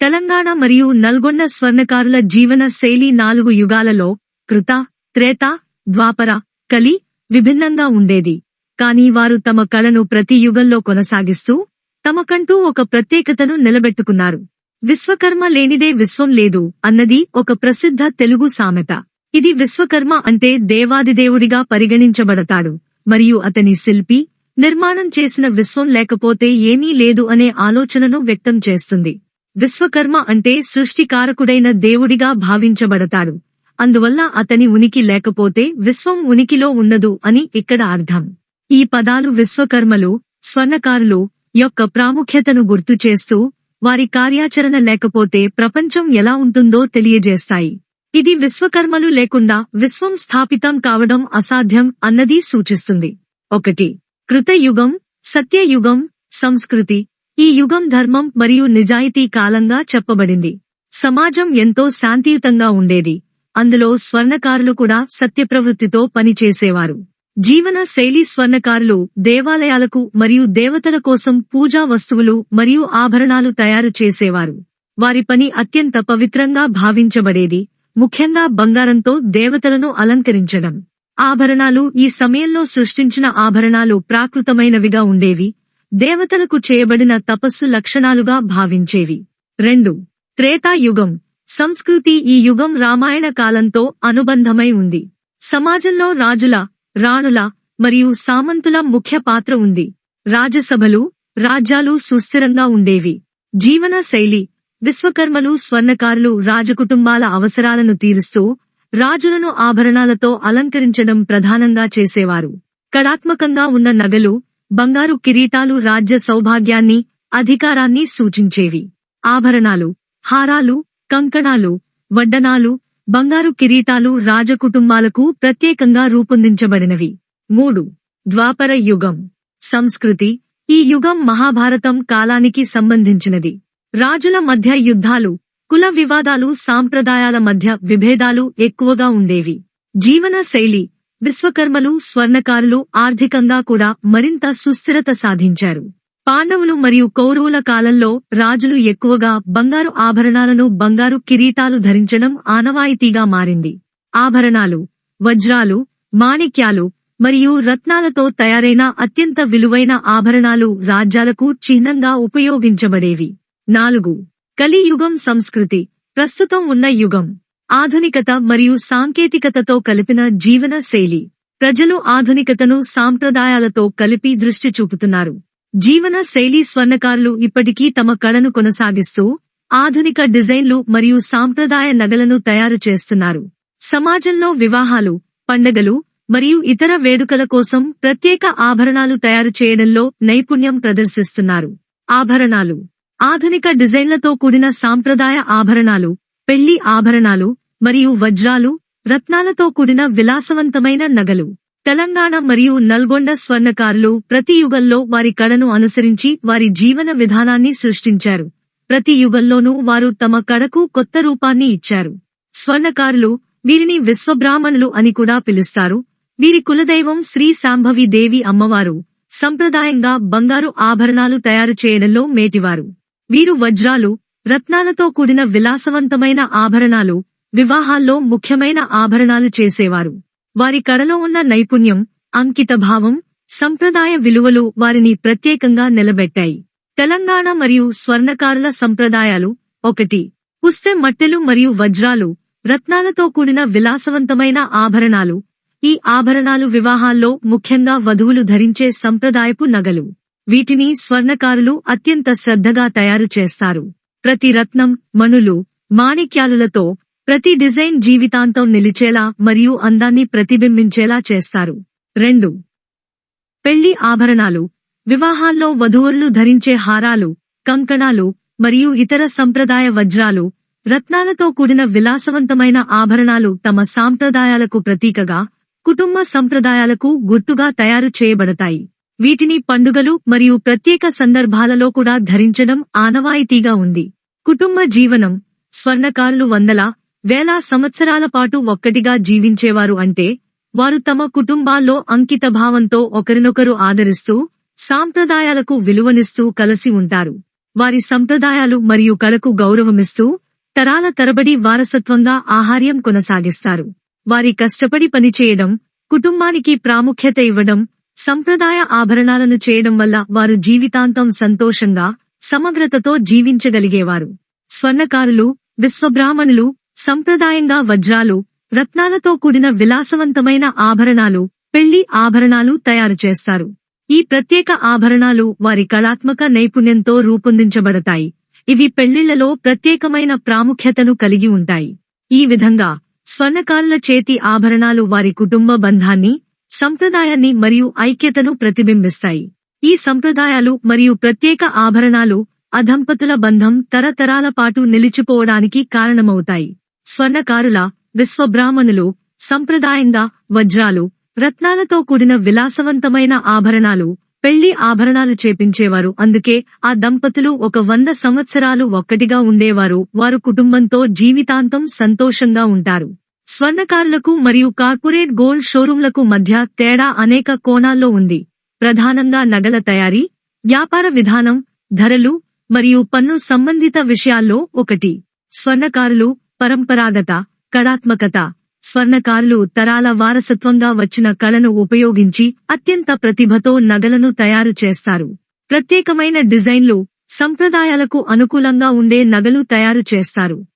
తెలంగాణ మరియు నల్గొండ స్వర్ణకారుల జీవన శైలి నాలుగు యుగాలలో కృత త్రేత ద్వాపర కలి విభిన్నంగా ఉండేది. కాని వారు తమ కళను ప్రతి యుగంలో కొనసాగిస్తూ తమకంటూ ఒక ప్రత్యేకతను నిలబెట్టుకున్నారు. విశ్వకర్మ లేనిదే విశ్వం లేదు అన్నది ఒక ప్రసిద్ధ తెలుగు సామెత. ఇది విశ్వకర్మ అంటే దేవాదిదేవుడిగా పరిగణించబడతాడు మరియు అతని శిల్పి నిర్మాణం చేసిన విశ్వం లేకపోతే ఏమీ లేదు అనే ఆలోచనను వ్యక్తం చేస్తుంది. విశ్వకర్మ అంటే సృష్టికారకుడైన దేవుడిగా భావించబడతాడు. అందువల్ల అతని ఉనికి లేకపోతే విశ్వం ఉనికిలో ఉన్నదు అని ఇక్కడ అర్థం. ఈ పదాలు విశ్వకర్మలు స్వర్ణకారులు యొక్క ప్రాముఖ్యతను గుర్తు చేస్తూ వారి కార్యాచరణ లేకపోతే ప్రపంచం ఎలా ఉంటుందో తెలియజేస్తాయి. ఇది విశ్వకర్మలు లేకుండా విశ్వం స్థాపితం కావడం అసాధ్యం అన్నది సూచిస్తుంది. ఒకటి కృతయుగం సత్యయుగం సంస్కృతి ఈ యుగం ధర్మం మరియు నిజాయితీ కాలంగా చెప్పబడింది. సమాజం ఎంతో శాంతియుతంగా ఉండేది. అందులో స్వర్ణకారులు కూడా సత్యప్రవృత్తితో పనిచేసేవారు. జీవన శైలి స్వర్ణకారులు దేవాలయాలకు మరియు దేవతల కోసం పూజా వస్తువులు మరియు ఆభరణాలు తయారు చేసేవారు. వారి పని అత్యంత పవిత్రంగా భావించబడేది. ముఖ్యంగా బంగారంతో దేవతలను అలంకరించడం. ఆభరణాలు ఈ సమయంలో సృష్టించిన ఆభరణాలు ప్రాకృతమైనవిగా ఉండేవి. దేవతలకు చేయబడిన తపస్సు లక్షణాలుగా భావించేవి. రెండు త్రేతాయుగం. సంస్కృతి ఈ యుగం రామాయణ కాలంతో అనుబంధమై ఉంది. సమాజంలో రాజుల రాణుల మరియు సామంతుల ముఖ్య పాత్ర ఉంది. రాజసభలు రాజ్యాలు సుస్థిరంగా ఉండేవి. జీవన శైలి విశ్వకర్మలు స్వర్ణకారులు రాజకుటుంబాల అవసరాలను తీరుస్తూ రాజులను ఆభరణాలతో అలంకరించడం ప్రధానంగా చేసేవారు. కళాత్మకంగా ఉన్న నగలు బంగారు కిరీటాలు రాజ్య సౌభాగ్యాన్ని అధికారాన్ని సూచించేవి. ఆభరణాలు హారాలు కంకణాలు వడ్డనాలు బంగారు కిరీటాలు రాజకుటుంబాలకు ప్రత్యేకంగా రూపొందించబడినవి. మూడు. ద్వాపర యుగం. సంస్కృతి. ఈ యుగం మహాభారతం కాలానికి సంబంధించినది. రాజుల మధ్య యుద్ధాలు కుల వివాదాలు సాంప్రదాయాల మధ్య విభేదాలు ఎక్కువగా ఉండేవి. జీవన శైలి. విశ్వకర్మలు స్వర్ణకారులు ఆర్థికంగా కూడా మరింత సుస్థిరత సాధించారు. పాండవులు మరియు కౌరవుల కాలంలో రాజులు ఎక్కువగా బంగారు ఆభరణాలను బంగారు కిరీటాలు ధరించడం ఆనవాయితీగా మారింది. ఆభరణాలు వజ్రాలు మాణిక్యాలు మరియు రత్నాలతో తయారైన అత్యంత విలువైన ఆభరణాలు రాజ్యాలకు చిహ్నంగా ఉపయోగించబడేవి. నాలుగు కలియుగం సంస్కృతి. ప్రస్తుతం ఉన్న యుగం. ఆధునికత మరియు సాంకేతికతతో కలిపిన జీవన శైలి. ప్రజలు ఆధునికతను సాంప్రదాయాలతో కలిపి దృష్టి చూపుతున్నారు. జీవన శైలి స్వర్ణకారులు ఇప్పటికీ తమ కళను కొనసాగిస్తూ ఆధునిక డిజైన్లు మరియు సాంప్రదాయ నగలను తయారు చేస్తున్నారు. సమాజంలో వివాహాలు పండగలు మరియు ఇతర వేడుకల కోసం ప్రత్యేక ఆభరణాలు తయారు చేయడంలో నైపుణ్యం ప్రదర్శిస్తున్నారు. ఆభరణాలు. ఆధునిక డిజైన్లతో కూడిన సాంప్రదాయ ఆభరణాలు పెళ్ళి ఆభరణాలు మరియు వజ్రాలు రత్నాలతో కూడిన విలాసవంతమైన నగలు. తెలంగాణ మరియు నల్గొండ స్వర్ణకారులు ప్రతి యుగంలో వారి కళను అనుసరించి వారి జీవన విధానాన్ని సృష్టించారు. ప్రతి యుగంలోనూ వారు తమ కళకు కొత్త రూపాన్ని ఇచ్చారు. స్వర్ణకారులు వీరిని విశ్వబ్రాహ్మణులు అని కూడా పిలుస్తారు. వీరి కులదైవం శ్రీ శాంభవి దేవి అమ్మవారు. సంప్రదాయంగా బంగారు ఆభరణాలు తయారు చేయడంలో మేటివారు. వీరు వజ్రాలు రత్నాలతో కూడిన విలాసవంతమైన ఆభరణాలు వివాహాల్లో ముఖ్యమైన ఆభరణాలు చేసేవారు. వారి కడలో ఉన్న నైపుణ్యం అంకితభావం సంప్రదాయ విలువలు వారిని ప్రత్యేకంగా నిలబెట్టాయి. తెలంగాణ మరియు స్వర్ణకారుల సంప్రదాయాలు ఒకటి. పుస్తే మట్టెలు మరియు వజ్రాలు రత్నాలతో కూడిన విలాసవంతమైన ఆభరణాలు. ఈ ఆభరణాలు వివాహాల్లో ముఖ్యంగా వధువులు ధరించే సంప్రదాయపు నగలు. వీటిని స్వర్ణకారులు అత్యంత శ్రద్ధగా తయారు చేస్తారు. ప్రతి రత్నం మణులు మాణిక్యాలులతో ప్రతి డిజైన్ జీవితాంతం నిలిచేలా మరియు అందాన్ని ప్రతిబింబించేలా చేస్తారు. రెండు. పెళ్ళి ఆభరణాలు. వివాహాల్లో వధూవరులు ధరించే హారాలు కంకణాలు మరియు ఇతర సంప్రదాయ వజ్రాలు రత్నాలతో కూడిన విలాసవంతమైన ఆభరణాలు తమ సాంప్రదాయాలకు ప్రతీకగా కుటుంబ సంప్రదాయాలకు గుర్తుగా తయారు చేయబడతాయి. వీటిని పండుగలు మరియు ప్రత్యేక సందర్భాలలో కూడా ధరించడం ఆనవాయితీగా ఉంది. కుటుంబ జీవనం స్వర్ణకారులు వందల వేల సంవత్సరాల పాటు ఒక్కటిగా జీవించేవారు అంటే వారు తమ కుటుంబాల్లో అంకితభావంతో ఒకరినొకరు ఆదరిస్తూ సాంప్రదాయాలకు విలువనిస్తూ కలసి ఉంటారు. వారి సంప్రదాయాలు మరియు కళకు గౌరవమిస్తూ తరాల తరబడి వారసత్వంగా ఆహార్యం కొనసాగిస్తారు. వారి కష్టపడి పనిచేయడం కుటుంబానికి ప్రాముఖ్యత ఇవ్వడం సంప్రదాయ ఆభరణాలను చేయడం వల్ల వారు జీవితాంతం సంతోషంగా సమగ్రతతో జీవించగలిగేవారు. స్వర్ణకారులు విశ్వబ్రాహ్మణులు సంప్రదాయంగా వజ్రాలు రత్నాలతో కూడిన విలాసవంతమైన ఆభరణాలు పెళ్ళి ఆభరణాలు తయారు చేస్తారు. ఈ ప్రత్యేక ఆభరణాలు వారి కళాత్మక నైపుణ్యంతో రూపొందించబడతాయి. ఇవి పెళ్ళిళ్ళలో ప్రత్యేకమైన ప్రాముఖ్యతను కలిగి ఉంటాయి. ఈ విధంగా స్వర్ణకారుల చేతి ఆభరణాలు వారి కుటుంబ బంధాన్ని సంప్రదాయాన్ని మరియు ఐక్యతను ప్రతిబింబిస్తాయి. ఈ సంప్రదాయాలు మరియు ప్రత్యేక ఆభరణాలు అదంపతుల బంధం తరతరాల పాటు నిలిచిపోవడానికి కారణమవుతాయి. స్వర్ణకారుల విశ్వబ్రాహ్మణులు సంప్రదాయంగా వజ్రాలు రత్నాలతో కూడిన విలాసవంతమైన ఆభరణాలు పెళ్ళి ఆభరణాలు చేపించేవారు. అందుకే ఆ దంపతులు ఒక వంద సంవత్సరాలు ఒక్కటిగా ఉండేవారు. వారు కుటుంబంతో జీవితాంతం సంతోషంగా ఉంటారు. స్వర్ణకారులకు మరియు కార్పొరేట్ గోల్డ్ షోరూంలకు మధ్య తేడా అనేక కోణాల్లో ఉంది. ప్రధానంగా నగల తయారీ వ్యాపార విధానం ధరలు మరియు పన్ను సంబంధిత విషయాల్లో ఒకటి. స్వర్ణకారులు పరంపరాగత కళాత్మకత. స్వర్ణకారులు తరాల వారసత్వంగా వచ్చిన కళను ఉపయోగించి అత్యంత ప్రతిభతో నగలను తయారు చేస్తారు. ప్రత్యేకమైన డిజైన్లు సంప్రదాయాలకు అనుకూలంగా ఉండే నగలు తయారు చేస్తారు.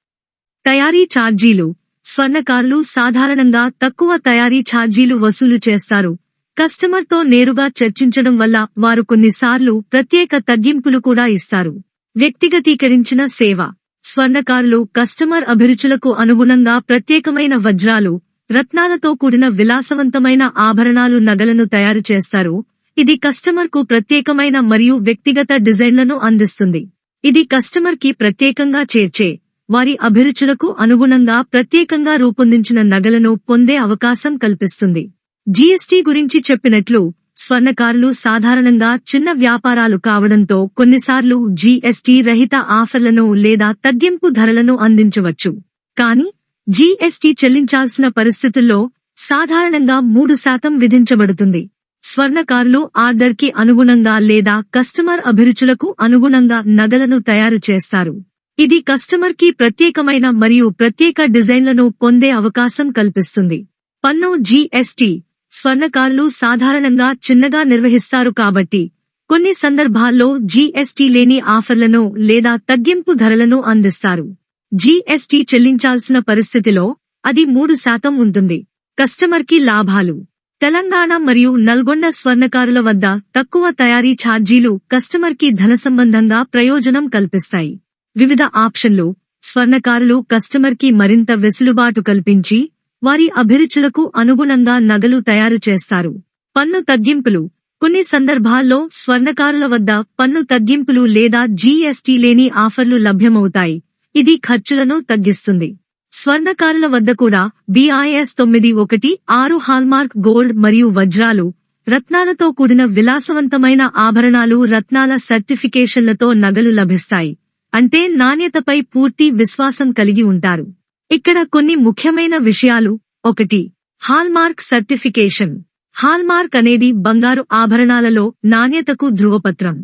తయారీ ఛార్జీలు. స్వర్ణకారులు సాధారణంగా తక్కువ తయారీ ఛార్జీలు వసూలు చేస్తారు. కస్టమర్తో నేరుగా చర్చించడం వల్ల వారు కొన్నిసార్లు ప్రత్యేక తగ్గింపులు కూడా ఇస్తారు. వ్యక్తిగతీకరించిన సేవ. స్వర్ణకారులు కస్టమర్ అభిరుచులకు అనుగుణంగా ప్రత్యేకమైన వజ్రాలు రత్నాలతో కూడిన విలాసవంతమైన ఆభరణాలు నగలను తయారు చేస్తారు. ఇది కస్టమర్కు ప్రత్యేకమైన మరియు వ్యక్తిగత డిజైన్లను అందిస్తుంది. ఇది కస్టమర్కి ప్రత్యేకంగా చేర్చే వారి అభిరుచులకు అనుగుణంగా ప్రత్యేకంగా రూపొందించిన నగలను పొందే అవకాశం కల్పిస్తుంది. జీఎస్టీ గురించి చెప్పినట్లు స్వర్ణకారులు సాధారణంగా చిన్న వ్యాపారాలు కావడంతో కొన్నిసార్లు జీఎస్టీ రహిత ఆఫర్లను లేదా తగ్గింపు ధరలను అందించవచ్చు. కానీ జీఎస్టీ చెల్లించాల్సిన పరిస్థితుల్లో సాధారణంగా మూడు శాతం విధించబడుతుంది. స్వర్ణకారులు ఆర్డర్కి అనుగుణంగా లేదా కస్టమర్ అభిరుచులకు అనుగుణంగా నగలను తయారు చేస్తారు. ఇది కస్టమర్కి ప్రత్యేకమైన మరియు ప్రత్యేక డిజైన్లను పొందే అవకాశం కల్పిస్తుంది. పన్ను జీఎస్టీ స్వర్ణకారులు సాధారణంగా చిన్నగా నిర్వహిస్తారు కాబట్టి కొన్ని సందర్భాల్లో జీఎస్టీ లేని ఆఫర్లను లేదా తగ్గింపు ధరలను అందిస్తారు. జీఎస్టీ చెల్లించాల్సిన పరిస్థితిలో అది మూడు శాతం ఉంటుంది. కస్టమర్కి లాభాలు. తెలంగాణ మరియు నల్గొండ స్వర్ణకారుల వద్ద తక్కువ తయారీ ఛార్జీలు కస్టమర్కి ధన సంబంధంగా ప్రయోజనం కల్పిస్తాయి. వివిధ ఆప్షన్లు. స్వర్ణకారులు కస్టమర్కి మరింత వెసులుబాటు కల్పించి వారి అభిరుచులకు అనుగుణంగా నగలు తయారు చేస్తారు. పన్ను తగ్గింపులు. కొన్ని సందర్భాల్లో స్వర్ణకారుల వద్ద పన్ను తగ్గింపులు లేదా జీఎస్టీ లేని ఆఫర్లు లభ్యమవుతాయి. ఇది ఖర్చులను తగ్గిస్తుంది. స్వర్ణకారుల వద్ద కూడా బిఐఎస్ తొమ్మిది ఒకటి ఆరు హాల్మార్క్ గోల్డ్ మరియు వజ్రాలు రత్నాలతో కూడిన విలాసవంతమైన ఆభరణాలు రత్నాల సర్టిఫికేషన్లతో నగలు లభిస్తాయి. అంటే నాణ్యతపై పూర్తి విశ్వాసం కలిగి ఉంటారు. ఇక్కడ కొన్ని ముఖ్యమైన విషయాలు. ఒకటి హాల్మార్క్ సర్టిఫికేషన్. హాల్మార్క్ అనేది బంగారు ఆభరణాలలో నాణ్యతకు ధృవపత్రం.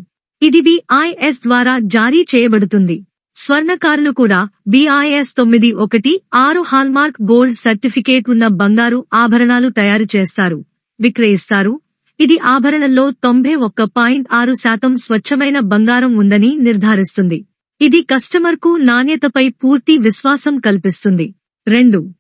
ఇది బిఐఎస్ ద్వారా జారీ చేయబడుతుంది. స్వర్ణకారులు కూడా బిఐఎస్ తొమ్మిది ఒకటి ఆరు హాల్మార్క్ గోల్డ్ సర్టిఫికేట్ ఉన్న బంగారు ఆభరణాలు తయారు చేస్తారు. విక్రయిస్తారు. ఇది ఆభరణంలో తొంభై ఒక్క పాయింట్ ఆరు శాతం స్వచ్ఛమైన బంగారం ఉందని నిర్ధారిస్తుంది. ఇది కస్టమర్కు నాణ్యతపై పూర్తి విశ్వాసం కల్పిస్తుంది. రెండు.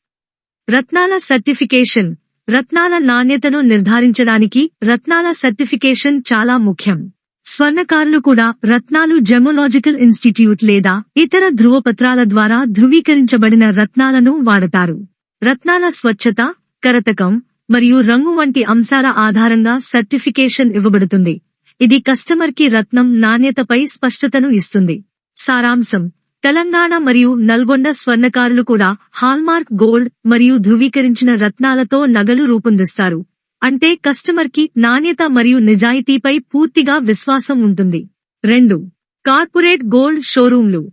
రత్నాల సర్టిఫికేషన్. రత్నాల నాణ్యతను నిర్ధారించడానికి రత్నాల సర్టిఫికేషన్ చాలా ముఖ్యం. స్వర్ణకారులు కూడా రత్నాలు జెమోలాజికల్ ఇన్స్టిట్యూట్ లేదా ఇతర ధృవపత్రాల ద్వారా ధృవీకరించబడిన రత్నాలను వాడతారు. రత్నాల స్వచ్ఛత కరతకం మరియు రంగు వంటి అంశాల ఆధారంగా సర్టిఫికేషన్ ఇవ్వబడుతుంది. ఇది కస్టమర్కి రత్నం నాణ్యతపై స్పష్టతను ఇస్తుంది. సారాంశం. తెలంగాణ మరియు నల్గొండ స్వర్ణకారులు కూడా హాల్మార్క్ గోల్డ్ మరియు ధృవీకరించిన రత్నాలతో నగలు రూపొందిస్తారు. అంటే కస్టమర్కి నాణ్యత మరియు నిజాయితీపై పూర్తిగా విశ్వాసం ఉంటుంది. రెండు. కార్పొరేట్ గోల్డ్ షోరూంలు.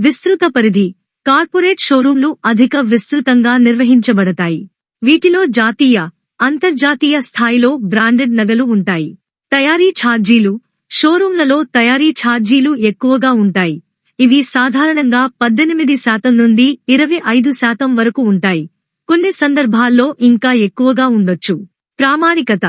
విస్తృత పరిధి. కార్పొరేట్ షోరూంలు అధిక విస్తృతంగా నిర్వహించబడతాయి. వీటిలో జాతీయ అంతర్జాతీయ స్థాయిలో బ్రాండెడ్ నగలు ఉంటాయి. తయారీ ఛార్జీలు షోరూంలలో తయారీ ఛార్జీలు ఎక్కువగా ఉంటాయి. ఇవి సాధారణంగా పద్దెనిమిది శాతం నుండి ఇరవై ఐదు శాతం వరకు ఉంటాయి. కొన్ని సందర్భాల్లో ఇంకా ఎక్కువగా ఉండొచ్చు. ప్రామాణికత.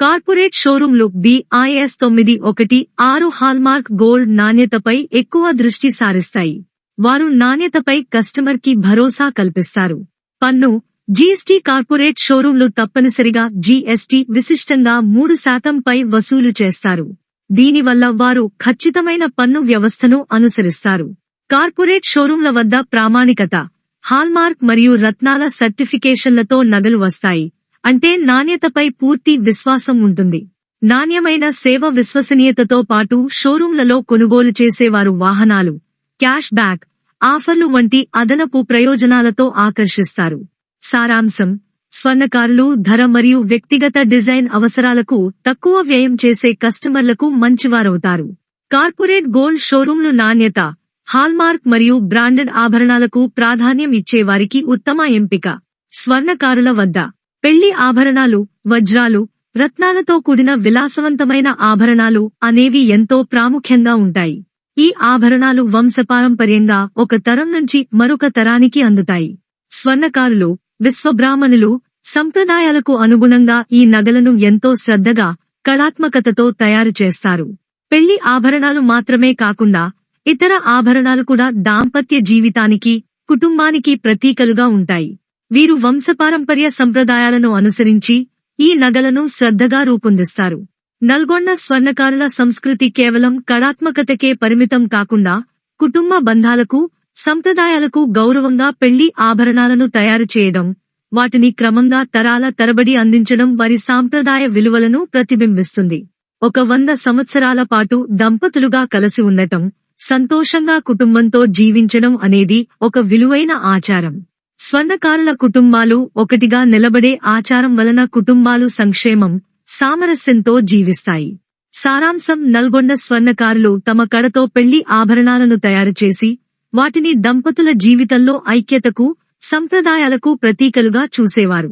కార్పొరేట్ షోరూంలు బిఐఎస్ తొమ్మిది ఒకటి ఆరు హాల్మార్క్ గోల్డ్ నాణ్యతపై ఎక్కువ దృష్టి సారిస్తాయి. వారు నాణ్యతపై కస్టమర్కి భరోసా కల్పిస్తారు. పన్ను. జీఎస్టీ కార్పొరేట్ షోరూంలు తప్పనిసరిగా జీఎస్టీ విశిష్టంగా మూడు శాతంపై వసూలు చేస్తారు. దీనివల్ల వారు ఖచ్చితమైన పన్ను వ్యవస్థను అనుసరిస్తారు. కార్పొరేట్ షోరూంల వద్ద ప్రామాణికత హాల్మార్క్ మరియు రత్నాల సర్టిఫికేషన్లతో నగలు వస్తాయి. అంటే నాణ్యతపై పూర్తి విశ్వాసం ఉంటుంది. నాణ్యమైన సేవ విశ్వసనీయతతో పాటు షోరూంలలో కొనుగోలు చేసేవారు వాహనాలు క్యాష్ బ్యాక్ ఆఫర్లు వంటి అదనపు ప్రయోజనాలతో ఆకర్షిస్తారు. సారాంశం స్వర్ణకారులు ధర మరియు వ్యక్తిగత డిజైన్ అవసరాలకు తక్కువ వ్యయం చేసే కస్టమర్లకు మంచివారవుతారు. కార్పొరేట్ గోల్డ్ షోరూంలు నాణ్యత హాల్మార్క్ మరియు బ్రాండెడ్ ఆభరణాలకు ప్రాధాన్యం ఇచ్చే వారికి ఉత్తమ ఎంపిక. స్వర్ణకారుల వద్ద పెళ్ళి ఆభరణాలు వజ్రాలు రత్నాలతో కూడిన విలాసవంతమైన ఆభరణాలు అనేవి ఎంతో ప్రాముఖ్యంగా ఉంటాయి. ఈ ఆభరణాలు వంశపారంపర్యంగా ఒక తరం నుంచి మరొక తరానికి అందుతాయి. స్వర్ణకారులు విశ్వబ్రాహ్మణులు సంప్రదాయాలకు అనుగుణంగా ఈ నగలను ఎంతో శ్రద్ధగా కళాత్మకతతో తయారు చేస్తారు. పెళ్ళి ఆభరణాలు మాత్రమే కాకుండా ఇతర ఆభరణాలు కూడా దాంపత్య జీవితానికి కుటుంబానికి ప్రతీకలుగా ఉంటాయి. వీరు వంశపారంపర్య సంప్రదాయాలను అనుసరించి ఈ నగలను శ్రద్ధగా రూపొందిస్తారు. నల్గొండ స్వర్ణకారుల సంస్కృతి కేవలం కళాత్మకతకే పరిమితం కాకుండా కుటుంబ బంధాలకు సంప్రదాయాలకు గౌరవంగా పెళ్ళి ఆభరణాలను తయారు చేయడం వాటిని క్రమంగా తరాల తరబడి అందించడం వారి సాంప్రదాయ విలువలను ప్రతిబింబిస్తుంది. ఒక వంద సంవత్సరాల పాటు దంపతులుగా కలిసి ఉండటం సంతోషంగా కుటుంబంతో జీవించడం అనేది ఒక విలువైన ఆచారం. స్వర్ణకారుల కుటుంబాలు ఒకటిగా నిలబడే ఆచారం వలన కుటుంబాలు సంక్షేమం సామరస్యంతో జీవిస్తాయి. సారాంశం నల్గొండ స్వర్ణకారులు తమ కడతో పెళ్ళి ఆభరణాలను తయారు చేసి వాటిని దంపతుల జీవితంలో ఐక్యతకు సంప్రదాయాలకు ప్రతీకలుగా చూసేవారు.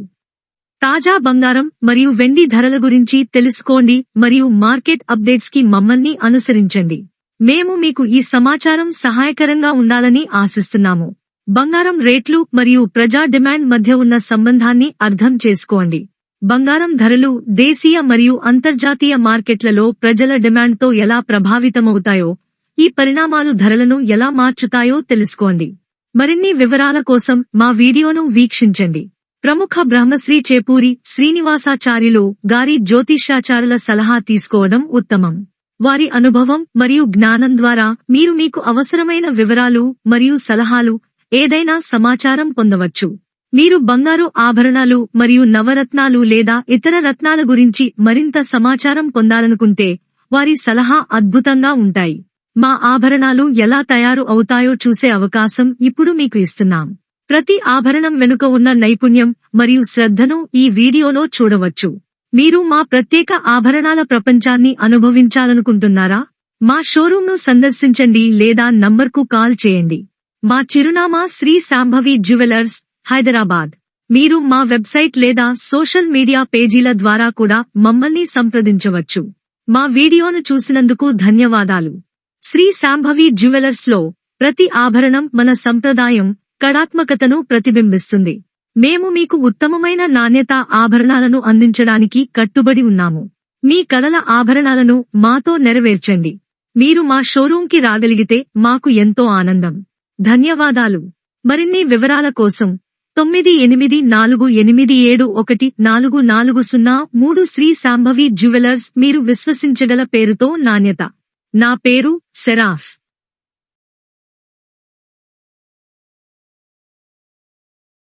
తాజా బంగారం మరియు వెండి ధరల గురించి తెలుసుకోండి మరియు మార్కెట్ అప్డేట్స్కి మమ్మల్ని అనుసరించండి. మేము మీకు ఈ సమాచారం సహాయకరంగా ఉండాలని ఆశిస్తున్నాము. బంగారం రేట్లు మరియు ప్రజా డిమాండ్ మధ్య ఉన్న సంబంధాన్ని అర్థం చేసుకోండి. బంగారం ధరలు దేశీయ మరియు అంతర్జాతీయ మార్కెట్లలో ప్రజల డిమాండ్తో ఎలా ప్రభావితమవుతాయో ఈ పరిణామాలు ధరలను ఎలా మార్చుతాయో తెలుసుకోండి. మరిన్ని వివరాల కోసం మా వీడియోను వీక్షించండి. ప్రముఖ బ్రహ్మశ్రీ చేపూరి శ్రీనివాసాచార్యులు గారి జ్యోతిష్యాచారుల సలహా తీసుకోవడం ఉత్తమం. వారి అనుభవం మరియు జ్ఞానం ద్వారా మీరు మీకు అవసరమైన వివరాలు మరియు సలహాలు ఏదైనా సమాచారం పొందవచ్చు. మీరు బంగారు ఆభరణాలు మరియు నవరత్నాలు లేదా ఇతర రత్నాల గురించి మరింత సమాచారం పొందాలనుకుంటే వారి సలహా అద్భుతంగా ఉంటాయి. మా ఆభరణాలు ఎలా తయారు అవుతాయో చూసే అవకాశం ఇప్పుడు మీకు ఇస్తున్నాం. ప్రతి ఆభరణం వెనుక ఉన్న నైపుణ్యం మరియు శ్రద్ధను ఈ వీడియోలో చూడవచ్చు. మీరు మా ప్రత్యేక ఆభరణాల ప్రపంచాన్ని అనుభవించాలనుకుంటున్నారా? మా షోరూంను సందర్శించండి లేదా నంబర్కు కాల్ చేయండి. మా చిరునామా శ్రీ శాంభవి జ్యువెలర్స్ హైదరాబాద్. మీరు మా వెబ్సైట్ లేదా సోషల్ మీడియా పేజీల ద్వారా కూడా మమ్మల్ని సంప్రదించవచ్చు. మా వీడియోను చూసినందుకు ధన్యవాదాలు. శ్రీ శాంభవి జ్యువెలర్స్లో ప్రతి ఆభరణం మన సంప్రదాయం కళాత్మకతను ప్రతిబింబిస్తుంది. మేము మీకు ఉత్తమమైన నాణ్యత ఆభరణాలను అందించడానికి కట్టుబడి ఉన్నాము. మీ కలల ఆభరణాలను మాతో నెరవేర్చండి. మీరు మా షోరూంకి రాగలిగితే మాకు ఎంతో ఆనందం. ధన్యవాదాలు. మరిన్ని వివరాల కోసం తొమ్మిది ఎనిమిది నాలుగు ఎనిమిది ఏడు ఒకటి నాలుగు నాలుగు సున్నా మూడు శ్రీ శాంభవి జ్యువెలర్స్ మీరు విశ్వసించగల పేరుతో నాణ్యత. నా పేరు Seraf.